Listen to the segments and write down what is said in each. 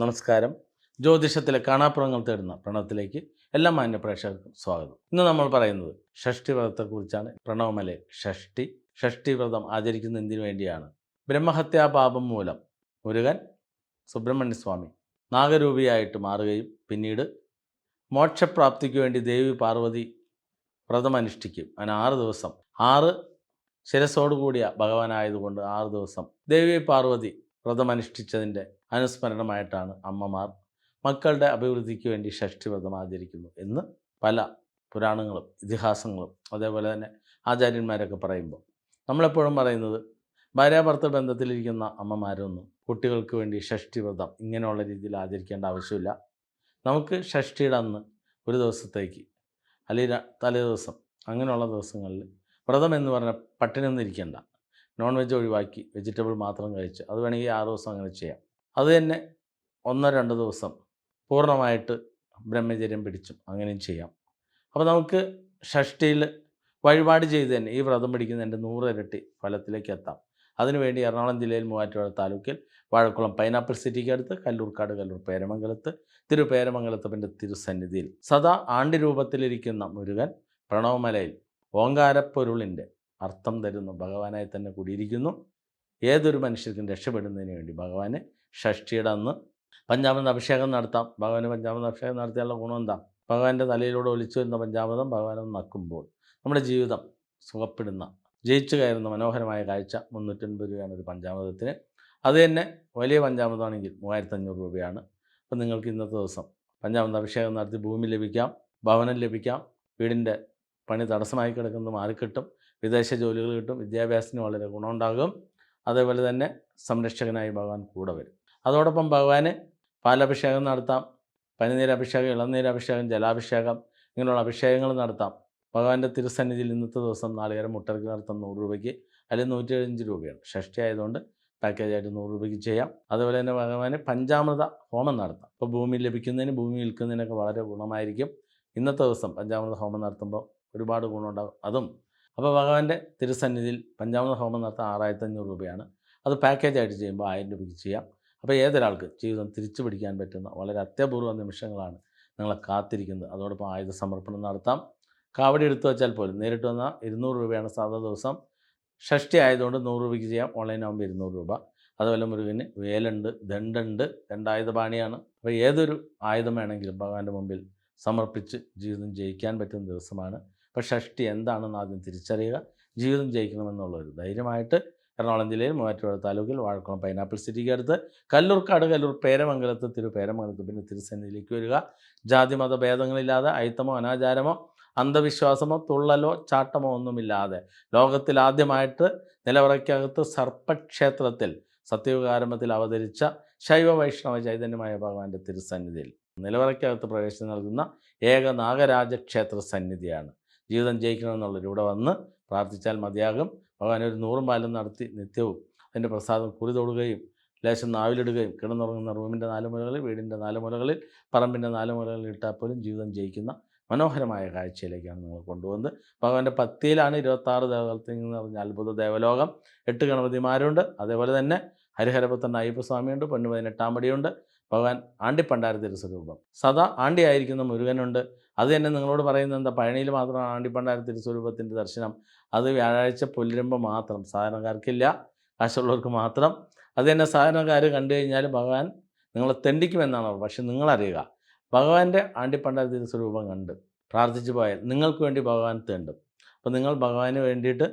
നമസ്കാരം. ജ്യോതിഷത്തിലെ കാണാപ്പുറങ്ങൾ തേടുന്ന പ്രണവത്തിലേക്ക് എല്ലാ മാന്യ പ്രേക്ഷകർക്കും സ്വാഗതം. ഇന്ന് നമ്മൾ പറയുന്നത് ഷഷ്ടി വ്രതത്തെക്കുറിച്ചാണ്. പ്രണവമലെ ഷഷ്ടി? ഷഷ്ടി വ്രതം ആചരിക്കുന്ന എന്തിനു വേണ്ടിയാണ്? ബ്രഹ്മഹത്യാപാപം മൂലം മുരുകൻ സുബ്രഹ്മണ്യസ്വാമി നാഗരൂപിയായിട്ട് മാറുകയും പിന്നീട് മോക്ഷപ്രാപ്തിക്ക് വേണ്ടി ദേവി പാർവതി വ്രതം അനുഷ്ഠിക്കും. അങ്ങനെ ആറ് ദിവസം. ആറ് ശിരസോടുകൂടിയ ഭഗവാനായതുകൊണ്ട് ആറ് ദിവസം ദേവി പാർവതി വ്രതം അനുഷ്ഠിച്ചതിന്റെ അനുസ്മരണമായിട്ടാണ് അമ്മമാർ മക്കളുടെ അഭിവൃദ്ധിക്ക് വേണ്ടി ഷഷ്ടിവ്രതം ആചരിക്കുന്നു എന്ന് പല പുരാണങ്ങളും ഇതിഹാസങ്ങളും അതേപോലെ തന്നെ ആചാര്യന്മാരൊക്കെ പറയുമ്പോൾ. നമ്മളെപ്പോഴും പറയുന്നത് ഭാര്യാഭർത്ത ബന്ധത്തിലിരിക്കുന്ന അമ്മമാരൊന്നും കുട്ടികൾക്ക് വേണ്ടി ഷഷ്ടിവ്രതം ഇങ്ങനെയുള്ള രീതിയിൽ ആചരിക്കേണ്ട ആവശ്യമില്ല. നമുക്ക് ഷഷ്ടിയുടെ അന്ന് ഒരു ദിവസത്തേക്ക് അല്ലെങ്കിൽ തലേദിവസം തലേ ദിവസം അങ്ങനെയുള്ള ദിവസങ്ങളിൽ വ്രതം എന്ന് പറഞ്ഞാൽ പട്ടിണി ഒന്നും ഇരിക്കേണ്ട. നോൺ വെജ് ഒഴിവാക്കി വെജിറ്റബിൾ മാത്രം കഴിച്ച് അത് വേണമെങ്കിൽ ആറ് ദിവസം അങ്ങനെ ചെയ്യാം. അത് തന്നെ ഒന്നോ രണ്ടോ ദിവസം പൂർണമായിട്ട് ബ്രഹ്മചര്യം പിടിച്ചും അങ്ങനെയും ചെയ്യാം. അപ്പോൾ നമുക്ക് ഷഷ്ടിയിൽ വഴിപാട് ചെയ്ത് തന്നെ ഈ വ്രതം പിടിക്കുന്നതിന്റെ നൂറ് ഇരട്ടി ഫലത്തിലേക്ക് എത്താം. അതിനുവേണ്ടി എറണാകുളം ജില്ലയിൽ മൂവാറ്റുപുഴ താലൂക്കിൽ വാഴക്കുളം പൈനാപ്പിൾ സിറ്റിക്ക് അടുത്ത് കല്ലൂർക്കാട് കല്ലൂർ പേരമംഗലത്ത് തിരുപേരമംഗലത്തപ്പന്റെ തിരുസന്നിധിയിൽ സദാ ആണ്ടി രൂപത്തിലിരിക്കുന്ന മുരുകൻ പ്രണവമലയിൽ ഓങ്കാരപ്പൊരുളിന്റെ അർത്ഥം തരുന്നു. ഭഗവാനായി തന്നെ കൂടിയിരിക്കുന്നു. ഏതൊരു മനുഷ്യർക്കും രക്ഷപ്പെടുന്നതിന് വേണ്ടി ഭഗവാന് ഷഷ്ടിയുടെ അന്ന്. പഞ്ചാമൃത അഭിഷേകം നടത്താം. ഭഗവാന് പഞ്ചാമൃത അഭിഷേകം നടത്തിയാലുള്ള ഗുണം എന്താ? ഭഗവാന്റെ തലയിലൂടെ ഒലിച്ചു വരുന്ന പഞ്ചാമൃതം ഭഗവാനെ നക്കുമ്പോൾ നമ്മുടെ ജീവിതം സുഖപ്പെടുന്ന ജയിച്ചു കയറുന്ന മനോഹരമായ കാഴ്ച മുന്നൂറ്റൻപത് രൂപയാണ് ഒരു പഞ്ചാമൃതത്തിന്. അത് തന്നെ വലിയ പഞ്ചാമൃതമാണെങ്കിൽ മൂവായിരത്തഞ്ഞൂറ് രൂപയാണ്. അപ്പം നിങ്ങൾക്ക് ഇന്നത്തെ ദിവസം പഞ്ചാമൃത അഭിഷേകം നടത്തി ഭൂമി ലഭിക്കാം ഭവനം ലഭിക്കാം വീടിന്റെ പണി തടസ്സമായി കിടക്കുന്നത് മാറിക്കിട്ടും വിദേശ ജോലികൾ കിട്ടും വിദ്യാഭ്യാസത്തിന് വളരെ ഗുണമുണ്ടാകും. അതേപോലെ തന്നെ സംരക്ഷകനായി ഭഗവാൻ കൂടെ വരും. അതോടൊപ്പം ഭഗവാന് പാലഭിഷേകം നടത്താം. പനിനീരഭിഷേകം ഇളനീരഭിഷേകം ജലാഭിഷേകം ഇങ്ങനെയുള്ള അഭിഷേകങ്ങൾ നടത്താം. ഭഗവാന്റെ തിരുസന്നിധിയിൽ ഇന്നത്തെ ദിവസം നാളികേരം മുട്ടർക്ക് നടത്താം നൂറ് രൂപയ്ക്ക് അല്ലെങ്കിൽ നൂറ്റി എഴുപത്തഞ്ച് രൂപയാണ്. ഷഷ്ടി ആയതുകൊണ്ട് പാക്കേജായിട്ട് നൂറ് രൂപയ്ക്ക് ചെയ്യാം. അതുപോലെ തന്നെ ഭഗവാന് പഞ്ചാമൃത ഹോമം നടത്താം. ഇപ്പോൾ ഭൂമി ലഭിക്കുന്നതിന് ഭൂമി വിൽക്കുന്നതിനൊക്കെ വളരെ ഗുണമായിരിക്കും. ഇന്നത്തെ ദിവസം പഞ്ചാമൃത ഹോമം നടത്തുമ്പോൾ ഒരുപാട് ഗുണമുണ്ടാകും. അതും അപ്പോൾ ഭഗവാന്റെ തിരുസന്നിധിയിൽ പഞ്ചാമൃത ഹോമം നടത്താൻ ആറായിരത്തഞ്ഞൂറ് രൂപയാണ്. അത് പാക്കേജായിട്ട് ചെയ്യുമ്പോൾ ആയിരം രൂപയ്ക്ക് ചെയ്യാം. അപ്പോൾ ഏതൊരാൾക്ക് ജീവിതം തിരിച്ചു പിടിക്കാൻ പറ്റുന്ന വളരെ അത്യപൂർവ നിമിഷങ്ങളാണ് നിങ്ങളെ കാത്തിരിക്കുന്നത്. അതോടൊപ്പം ആയുധ സമർപ്പണം നടത്താം. കാവടി എടുത്തു വെച്ചാൽ പോലും നേരിട്ട് വന്നാൽ ഇരുന്നൂറ് രൂപയാണ് സാധാ ദിവസം. ഷഷ്ടി ആയതുകൊണ്ട് നൂറ് രൂപയ്ക്ക് ചെയ്യാം. ഓൺലൈൻ ആകുമ്പോൾ ഇരുന്നൂറ് രൂപ. അതുപോലെ മുരുകന് വേലുണ്ട് ദണ്ടുണ്ട് രണ്ടായുധ പാണിയാണ്. അപ്പോൾ ഏതൊരു ആയുധം വേണമെങ്കിലും ഭഗവാന്റെ മുമ്പിൽ സമർപ്പിച്ച് ജീവിതം ജയിക്കാൻ പറ്റുന്ന ദിവസമാണ്. അപ്പോൾ ഷഷ്ടി എന്താണെന്ന് ആദ്യം തിരിച്ചറിയുക. ജീവിതം ജയിക്കണമെന്നുള്ള ഒരു ധൈര്യമായിട്ട് എറണാകുളം ജില്ലയിൽ മൂവാറ്റുപുഴ താലൂക്കിൽ വാഴക്കുളം പൈനാപ്പിൾ സിറ്റിക്ക് അടുത്ത് കല്ലൂർക്കാട് കല്ലൂർ പേരമംഗലത്ത് തിരു പേരമംഗലത്ത് പിന്നെ തിരുസന്നിധിയിലേക്ക് വരിക. ജാതി മത ഭേദങ്ങളില്ലാതെ അയിത്തമോ അനാചാരമോ അന്ധവിശ്വാസമോ തുള്ളലോ ചാട്ടമോ ഒന്നുമില്ലാതെ ലോകത്തിൽ ആദ്യമായിട്ട് നിലവറയ്ക്കകത്ത് സർപ്പക്ഷേത്രത്തിൽ സത്യയുഗാരംഭത്തിൽ അവതരിച്ച ശൈവ വൈഷ്ണവ ചൈതന്യമായ ഭഗവാന്റെ തിരുസന്നിധിയിൽ നിലവറയ്ക്കകത്ത് പ്രവേശനം നൽകുന്ന ഏക നാഗരാജ ക്ഷേത്ര സന്നിധിയാണ്. ജീവിതം ജയിക്കണമെന്നുള്ളവർ ഇവിടെ വന്ന് പ്രാർത്ഥിച്ചാൽ മതിയാകും. ഭഗവാൻ ഒരു നൂറും പാലും നടത്തി നിത്യവും അതിന്റെ പ്രസാദം കുറി തൊടുകയും ലേശം നാവിലിടുകയും കിടന്നുറങ്ങുന്ന റൂമിന്റെ നാല് മുലകളിൽ വീടിന്റെ നാല് മുലകളിൽ പറമ്പിന്റെ നാല് മുലകളിൽ ഇട്ടാൽ പോലും ജീവിതം ജയിക്കുന്ന മനോഹരമായ കാഴ്ചയിലേക്കാണ് നിങ്ങൾ കൊണ്ടുവന്നത് ഭഗവാന്റെ പത്തിയിലാണ് ഇരുപത്താറ് ദേവതത്തിൽ നിന്ന് പറഞ്ഞ അത്ഭുത ദേവലോകം. എട്ട് ഗണപതിമാരുണ്ട്. അതേപോലെ തന്നെ ഹരിഹരപുത്രൻ അയ്യപ്പസ്വാമിയുണ്ട്. പൊന്നു പതിനെട്ടാം പടിയുണ്ട്. ഭഗവാൻ ആണ്ടിപ്പണ്ടാര തിരുസ്വരൂപം സദാ ആണ്ടിയായിരിക്കുന്ന മുരുകനുണ്ട്. അത് തന്നെ നിങ്ങളോട് പറയുന്നത് എന്താ? പഴനിയിൽ മാത്രമാണ് ആണ്ടിപ്പണ്ടാര തിരുസ്വരൂപത്തിന്റെ ദർശനം. അത് വ്യാഴാഴ്ച പുല്ലുരുമ്പോൾ മാത്രം. സാധാരണക്കാർക്കില്ല. കാശുള്ളവർക്ക് മാത്രം. അത് തന്നെ സാധാരണക്കാർ കണ്ടു കഴിഞ്ഞാൽ ഭഗവാൻ നിങ്ങളെ തെണ്ടിക്കുമെന്നാണ് പക്ഷെ നിങ്ങളറിയുക ഭഗവാന്റെ ആണ്ടിപ്പണ്ടാര തിരുസ്വരൂപം കണ്ട് പ്രാർത്ഥിച്ചു പോയാൽ നിങ്ങൾക്ക് വേണ്ടി ഭഗവാൻ തേണ്ടും. അപ്പോൾ നിങ്ങൾ ഭഗവാന് വേണ്ടിയിട്ട്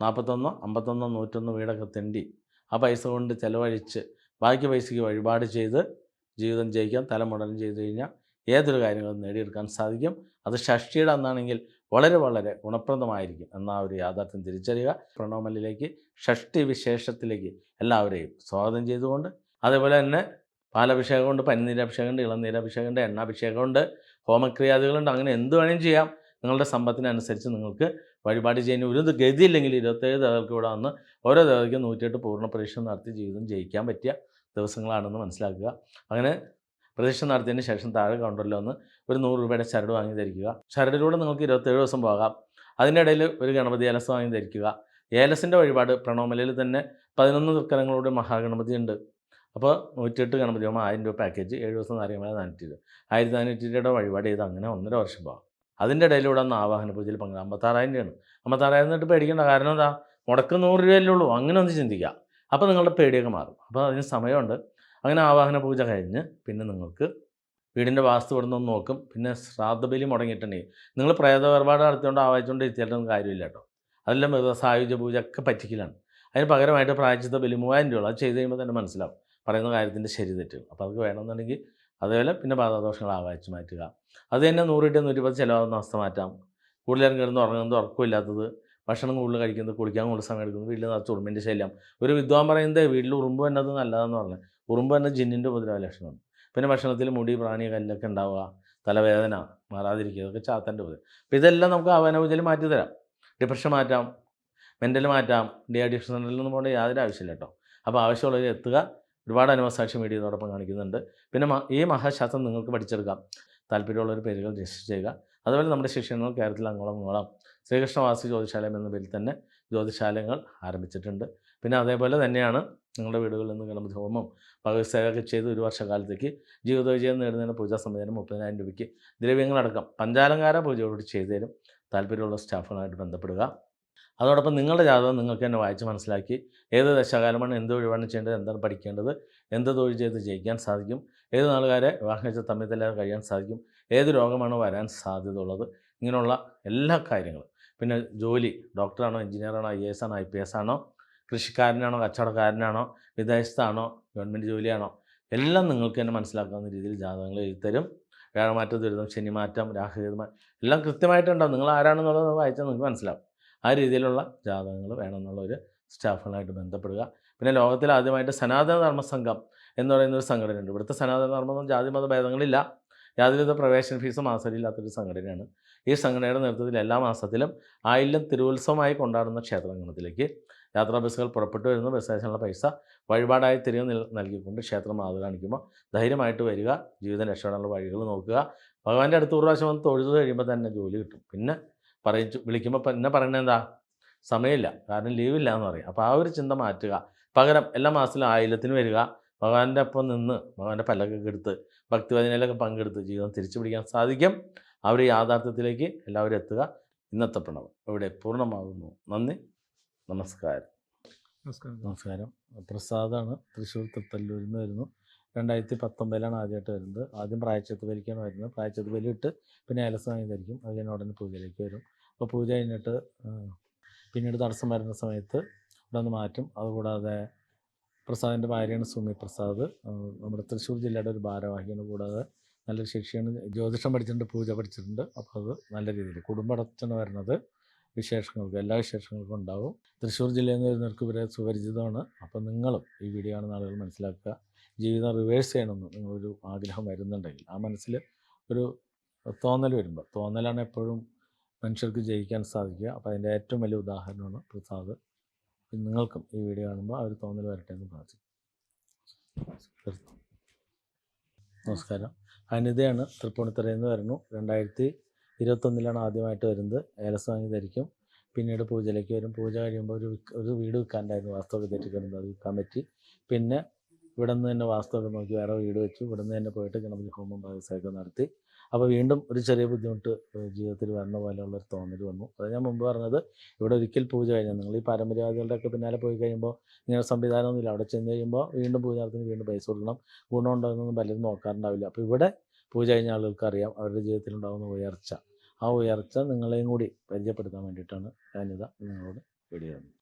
നാൽപ്പത്തൊന്നോ അമ്പത്തൊന്നോ നൂറ്റൊന്നോ വീടൊക്കെ തെണ്ടി ആ പൈസ കൊണ്ട് ചിലവഴിച്ച് ബാക്കി പൈസയ്ക്ക് വഴിപാട് ചെയ്ത് ജീവിതം ജയിക്കാം. തലമുടലും ചെയ്ത് കഴിഞ്ഞാൽ ഏതൊരു കാര്യങ്ങളും നേടിയെടുക്കാൻ സാധിക്കും. അത് ഷഷ്ടിയുടെ അന്നാണെങ്കിൽ വളരെ വളരെ ഗുണപ്രദമായിരിക്കും എന്ന ഒരു യാഥാർത്ഥ്യം തിരിച്ചറിയുക. പ്രണോമലിലേക്ക് ഷഷ്ടി വിശേഷത്തിലേക്ക് എല്ലാവരെയും സ്വാഗതം ചെയ്തുകൊണ്ട് അതേപോലെ തന്നെ പാലഭിഷേകമുണ്ട് പനിനീരഭിഷേകമുണ്ട് ഇളനീരഭിഷേകമുണ്ട് എണ്ണാഭിഷേകമുണ്ട് ഹോമക്രിയാദികളുണ്ട് അങ്ങനെ എന്ത് വേണമെങ്കിലും ചെയ്യാം. നിങ്ങളുടെ സമ്പത്തിനനുസരിച്ച് നിങ്ങൾക്ക് വഴിപാട് ചെയ്യുന്ന ഒരു ഗതിയില്ലെങ്കിൽ ഇരുപത്തേഴ് ദേവതകൾക്ക് ഇവിടെ വന്ന് ഓരോ ദേവതയ്ക്കും നൂറ്റിയെട്ട് പൂർണ പരീക്ഷ നടത്തി ജീവിതം ജയിക്കാൻ പറ്റിയ ദിവസങ്ങളാണെന്ന് മനസ്സിലാക്കുക. അങ്ങനെ പ്രദക്ഷിണം നടത്തിയതിന് ശേഷം താഴെ കൗണ്ടറിൽ വന്ന് ഒരു നൂറ് രൂപയുടെ ചരട് വാങ്ങി ധരിക്കുക. ചരടിലൂടെ നിങ്ങൾക്ക് ഇരുപത്തേഴ് ദിവസം പോകാം. അതിന്റെ ഇടയിൽ ഒരു ഗണപതി ഏലസ് വാങ്ങി ധരിക്കുക. ഏലസിന്റെ വഴിപാട് പ്രണോമലയിൽ തന്നെ പതിനൊന്ന് തൃക്കരങ്ങളോട് മഹാഗണപതി ഉണ്ട്. അപ്പോൾ നൂറ്റെട്ട് ഗണപതി ഹോമം ആയിരം രൂപ പാക്കേജ് ഏഴ് ദിവസം നാരങ്ങമല നാനൂറ്റി ഇരുപത്. ആയിരത്തി നാനൂറ്റി രൂപയുടെ വഴിപാട് ചെയ്ത് അങ്ങനെ ഒന്നര വർഷം പോകാം. അതിന്റെ ഇടയിലൂടെ ഒന്ന് ആവാഹന പൂജയിൽ പങ്കെടുക്കാം അമ്പത്താറായിരം രൂപയാണ്. അമ്പത്താറായിരം എന്നിട്ട് പേടിക്കേണ്ട കാരണം എന്താ? മുടക്ക് നൂറ് രൂപയല്ലേ ഉള്ളൂ. അങ്ങനെ ഒന്ന് ചിന്തിക്കുക. അപ്പോൾ നിങ്ങളുടെ പേടിയൊക്കെ മാറും. അപ്പോൾ അതിന് സമയമുണ്ട്. അങ്ങനെ ആവാഹന പൂജ കഴിഞ്ഞ് പിന്നെ നിങ്ങൾക്ക് വീടിന്റെ വാസ്തു ഇവിടെ നിന്ന് നോക്കും. പിന്നെ ശ്രാദ്ധബലി മുടങ്ങിയിട്ടുണ്ടെങ്കിൽ നിങ്ങൾ പ്രേത വേർപാട് നടത്തിക്കൊണ്ട് ആവാഹിച്ചുകൊണ്ട് എത്തിയിട്ടൊന്നും കാര്യമില്ല കേട്ടോ. അതെല്ലാം വെറുതെ സായുജ പൂജ ഒക്കെ പറ്റിക്കലാണ്. അതിന് പകരമായിട്ട് പ്രായച്ചിത്ത ബലി മൂവായിരം രൂപ അത് ചെയ്ത് കഴിയുമ്പോൾ തന്നെ മനസ്സിലാവും. പറയുന്ന കാര്യത്തിന്റെ ശരി തെറ്റും. അപ്പോൾ അത് വേണമെന്നുണ്ടെങ്കിൽ അതേപോലെ പിന്നെ ബാധാദോഷങ്ങൾ ആവാഹിച്ച് മാറ്റുക. അത് തന്നെ നൂറ് കിട്ടിയ നൂറ്റിപ്പത്ത് ചിലവാകുന്ന അവസ്ഥ മാറ്റാം. കൂടുതലും കിടന്ന് ഉറങ്ങുന്നത് ഉറക്കമില്ലാത്തത് ഭക്ഷണം കൂടുതൽ കഴിക്കുന്നത് കുളിക്കാൻ കൂടുതൽ സമയം എടുക്കുന്നത് വീട്ടിൽ നിറച്ച് ഉറുമ്പിന്റെ ശല്യം. ഒരു വിദ്വാൻ പറയുന്നത് വീട്ടിൽ ഉറുമ്പ് എന്നത് നല്ലതെന്ന് പറഞ്ഞു ഉറുമ്പ് തന്നെ ജിന്നിന്റെ ഉപദ്രവ ലക്ഷണമാണ്. പിന്നെ ഭക്ഷണത്തിൽ മുടി പ്രാണി കല്ലൊക്കെ ഉണ്ടാവുക തലവേദന മാറാതിരിക്കുക ഇതൊക്കെ ചാത്തന്റെ ഉപദ്രവം. അപ്പോൾ ഇതെല്ലാം നമുക്ക് അവനപൂജയിൽ മാറ്റി തരാം. ഡിപ്രഷൻ മാറ്റാം മെന്റൽ മാറ്റാം ഡി അഡിക്ഷൻ സെന്ററിലൊന്നും പോകേണ്ട യാതൊരു ആവശ്യമില്ല കേട്ടോ. അപ്പോൾ ആവശ്യമുള്ളവർ എത്തുക. ഒരുപാട് അനുഭവസാക്ഷി മീഡിയയോടൊപ്പം കാണിക്കുന്നുണ്ട്. പിന്നെ ഈ മഹാശാസ്ത്രം നിങ്ങൾക്ക് പഠിച്ചെടുക്കാം. താല്പര്യമുള്ളവർ പേരുകൾ രജിസ്റ്റർ ചെയ്യുക. അതുപോലെ നമ്മുടെ ശിക്ഷണങ്ങൾ കേരളത്തിൽ അങ്ങോളം അങ്ങോളം ശ്രീകൃഷ്ണവാസി ജ്യോതിശാലയം എന്ന പേരിൽ തന്നെ ജ്യോതിശാലയങ്ങൾ ആരംഭിച്ചിട്ടുണ്ട്. പിന്നെ അതേപോലെ തന്നെയാണ് നിങ്ങളുടെ വീടുകളിൽ നിന്ന് കിളമ്പ് ഹോമം ഭഗവത്സേവയൊക്കെ ചെയ്ത് ഒരു വർഷക്കാലത്തേക്ക് ജീവിത വിജയം നേടുന്നതിന് പൂജാ സംവിധാനം മുപ്പതിനായിരം രൂപയ്ക്ക് ദ്രവ്യങ്ങളടക്കം പഞ്ചാലങ്കാര പൂജയോട് ചെയ്തു തരും താല്പര്യമുള്ള സ്റ്റാഫുകളായിട്ട് ബന്ധപ്പെടുക. അതോടൊപ്പം നിങ്ങളുടെ ജാതകം നിങ്ങൾക്ക് തന്നെ വായിച്ച് മനസ്സിലാക്കി ഏത് ദശകാലമാണ് എന്ത് ഒഴിവാണ് ചെയ്യേണ്ടത് എന്താണ് പഠിക്കേണ്ടത് എന്ത് തൊഴിൽ ചെയ്ത് ജയിക്കാൻ സാധിക്കും ഏത് നാളുകാരെ വിവാഹം കഴിച്ച തമ്മിൽ കഴിയാൻ സാധിക്കും ഏത് രോഗമാണ് വരാൻ സാധ്യത ഉള്ളത് ഇങ്ങനെയുള്ള എല്ലാ കാര്യങ്ങളും. പിന്നെ ജോലി ഡോക്ടറാണോ എഞ്ചിനീയറാണോ ഐ എസ് ആണോ ഐ പി എസ് ആണോ കൃഷിക്കാരനാണോ കച്ചവടക്കാരനാണോ വിദേശത്താണോ ഗവൺമെന്റ് ജോലിയാണോ എല്ലാം നിങ്ങൾക്ക് തന്നെ മനസ്സിലാക്കാവുന്ന രീതിയിൽ ജാതകങ്ങൾ എഴുതിത്തരും. വ്യാഴമാറ്റം ദുരിതം ശനിമാറ്റം രാഹുലിതം എല്ലാം കൃത്യമായിട്ടുണ്ടാവും. നിങ്ങൾ ആരാണെന്നുള്ളത് വായിച്ചാൽ നിങ്ങൾക്ക് മനസ്സിലാവും. ആ രീതിയിലുള്ള ജാതകങ്ങൾ വേണമെന്നുള്ള ഒരു സ്റ്റാഫുകളായിട്ട് ബന്ധപ്പെടുക. പിന്നെ ലോകത്തിൽ ആദ്യമായിട്ട് സനാതന ധർമ്മ സംഘം എന്ന് പറയുന്ന ഒരു സംഘടനയുണ്ട്. ഇവിടുത്തെ സനാതന ധർമ്മം ജാതി മത ഭേദങ്ങളില്ല. യാതൊരുവിധ പ്രവേശന ഫീസും മാസമില്ലാത്തൊരു സംഘടനയാണ്. ഈ സംഘടനയുടെ നേതൃത്വത്തിൽ എല്ലാ മാസത്തിലും ആയില്യം തിരുവുത്സവമായി കൊണ്ടാടുന്ന ക്ഷേത്രാങ്കണത്തിലേക്ക് യാത്രാ ബസ്സുകൾ പുറപ്പെട്ടു വരുന്ന. ബസ് സ്റ്റേഷനിലെ പൈസ വഴിപാടായി തിരികെ നിൽ- നൽകിക്കൊണ്ട് ക്ഷേത്രം മാതൃ കാണിക്കുമ്പോൾ ധൈര്യമായിട്ട് വരിക. ജീവിതം രക്ഷപ്പെടാനുള്ള വഴികൾ നോക്കുക. ഭഗവാന്റെ അടുത്ത് ഒരു പ്രാവശ്യം വന്ന് തൊഴുത് കഴിയുമ്പോൾ തന്നെ ജോലി കിട്ടും. പിന്നെ പറയിച്ചു വിളിക്കുമ്പോൾ പിന്നെ പറയുന്നത് എന്താ? സമയമില്ല. കാരണം ലീവില്ല എന്ന് പറയും. അപ്പോൾ ആ ഒരു ചിന്ത മാറ്റുക. പകരം എല്ലാ മാസത്തിലും ആയില്യത്തിന് വരിക. ഭഗവാന്റെ ഒപ്പം നിന്ന് ഭഗവാന്റെ പല്ലൊക്കെ എടുത്ത് ഭക്തിവചനയിലൊക്കെ പങ്കെടുത്ത് ജീവിതം തിരിച്ചു പിടിക്കാൻ സാധിക്കും. ഒരു യാഥാർത്ഥ്യത്തിലേക്ക് എല്ലാവരും എത്തുക. ഇന്നത്തെ പ്രണവം ഇവിടെ പൂർണമാകുന്നു. നന്ദി. നമസ്കാരം. നമസ്കാരം. നമസ്കാരം. പ്രസാദാണ് തൃശ്ശൂർ തൃത്തല്ലൂരിൽ നിന്ന് വരുന്നു. രണ്ടായിരത്തി പത്തൊമ്പതിലാണ് ആദ്യമായിട്ട് വരുന്നത്. ആദ്യം പ്രായച്ചത്ത് ബലിക്കാണ് വരുന്നത്. പ്രായച്ചത്ത് ബലി ഇട്ട് പിന്നെ ഏലസ്വാമി ധരിക്കും അത് കഴിഞ്ഞാൽ ഉടനെ പൂജയിലേക്ക് വരും. അപ്പോൾ പൂജ കഴിഞ്ഞിട്ട് പിന്നീട് തടസ്സം വരുന്ന സമയത്ത് ഇവിടെ നിന്ന് മാറ്റും. അതുകൂടാതെ പ്രസാദിന്റെ ഭാര്യയാണ് സുമി പ്രസാദ്. നമ്മുടെ തൃശ്ശൂർ ജില്ലയുടെ ഒരു ഭാരവാഹിയാണ്. കൂടാതെ നല്ലൊരു ശിക്ഷയാണ്. ജ്യോതിഷം പഠിച്ചിട്ടുണ്ട് പൂജ പഠിച്ചിട്ടുണ്ട്. അപ്പോൾ അത് നല്ല രീതിയിൽ കുടുംബടച്ചാണ് വരുന്നത്. വിശേഷങ്ങൾക്ക് എല്ലാ വിശേഷങ്ങൾക്കും ഉണ്ടാവും. തൃശ്ശൂർ ജില്ലയിൽ നിന്ന് വരുന്നവർക്ക് ഇവരെ സുപരിചിതമാണ്. അപ്പോൾ നിങ്ങളും ഈ വീഡിയോ കാണുന്ന ആളുകൾ മനസ്സിലാക്കുക. ജീവിതം റിവേഴ്സ് ചെയ്യണമെന്ന് നിങ്ങളൊരു ആഗ്രഹം വരുന്നുണ്ടെങ്കിൽ ആ മനസ്സിൽ ഒരു തോന്നൽ വരുമ്പോൾ തോന്നലാണ് എപ്പോഴും മനുഷ്യർക്ക് ജയിക്കാൻ സാധിക്കുക. അപ്പോൾ അതിന്റെ ഏറ്റവും വലിയ ഉദാഹരണമാണ് പ്രസാദ്. നിങ്ങൾക്കും ഈ വീഡിയോ കാണുമ്പോൾ ആ ഒരു തോന്നൽ വരട്ടെ എന്ന് പ്രാർത്ഥിക്കും. നമസ്കാരം. അനിതയാണ് തൃപ്പൂണിത്തറയിൽ നിന്ന് വരുന്നു. രണ്ടായിരത്തി ഇരുപത്തൊന്നിലാണ് ആദ്യമായിട്ട് വരുന്നത്. ഏലസ്വാമി ധരിക്കും പിന്നീട് പൂജയിലേക്ക് വരും. പൂജ കഴിയുമ്പോൾ ഒരു ഒരു വീട് വിൽക്കാണ്ടായിരുന്നു വാസ്തവൊക്കെ തെറ്റിക്കുന്നത് അത് വിൽക്കാൻ പറ്റി പിന്നെ ഇവിടെ നിന്ന് തന്നെ വാസ്തവൊക്കെ നോക്കി വേറെ വീട് വെച്ചു. ഇവിടെ നിന്ന് തന്നെ പോയിട്ട് ഗണപതി ഹോമം ഭാഗസയൊക്കെ നടത്തി. അപ്പോൾ വീണ്ടും ഒരു ചെറിയ ബുദ്ധിമുട്ട് ജീവിതത്തിൽ വന്ന പോലെയുള്ള ഒരു തോന്നൽ വന്നു. അത് ഞാൻ മുമ്പ് പറഞ്ഞത് ഇവിടെ ഒരിക്കൽ പൂജ കഴിഞ്ഞാൽ നിങ്ങൾ ഈ പാരമ്പര്യവാദികളുടെ ഒക്കെ പിന്നാലെ പോയി കഴിയുമ്പോൾ ഇങ്ങനെ സംവിധാനമൊന്നുമില്ല. അവിടെ ചെന്ന് കഴിയുമ്പോൾ വീണ്ടും പൂജാർത്ഥത്തിന് വീണ്ടും പൈസ കൊടുക്കണം. ഗുണമുണ്ടോ എന്നൊന്നും പലരും നോക്കാറുണ്ടാവില്ല. അപ്പോൾ ഇവിടെ പൂജ കഴിഞ്ഞ ആളുകൾക്ക് അറിയാം. അവരുടെ ജീവിതത്തിലുണ്ടാകുന്ന ഉയർച്ച. ആ ഉയർച്ച നിങ്ങളെയും കൂടി പരിചയപ്പെടുത്താൻ വേണ്ടിയിട്ടാണ് ഞാനിതാ നിങ്ങളോട് തന്നത്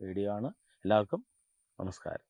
വീഡിയോ ആണ് എല്ലാവർക്കും നമസ്കാരം.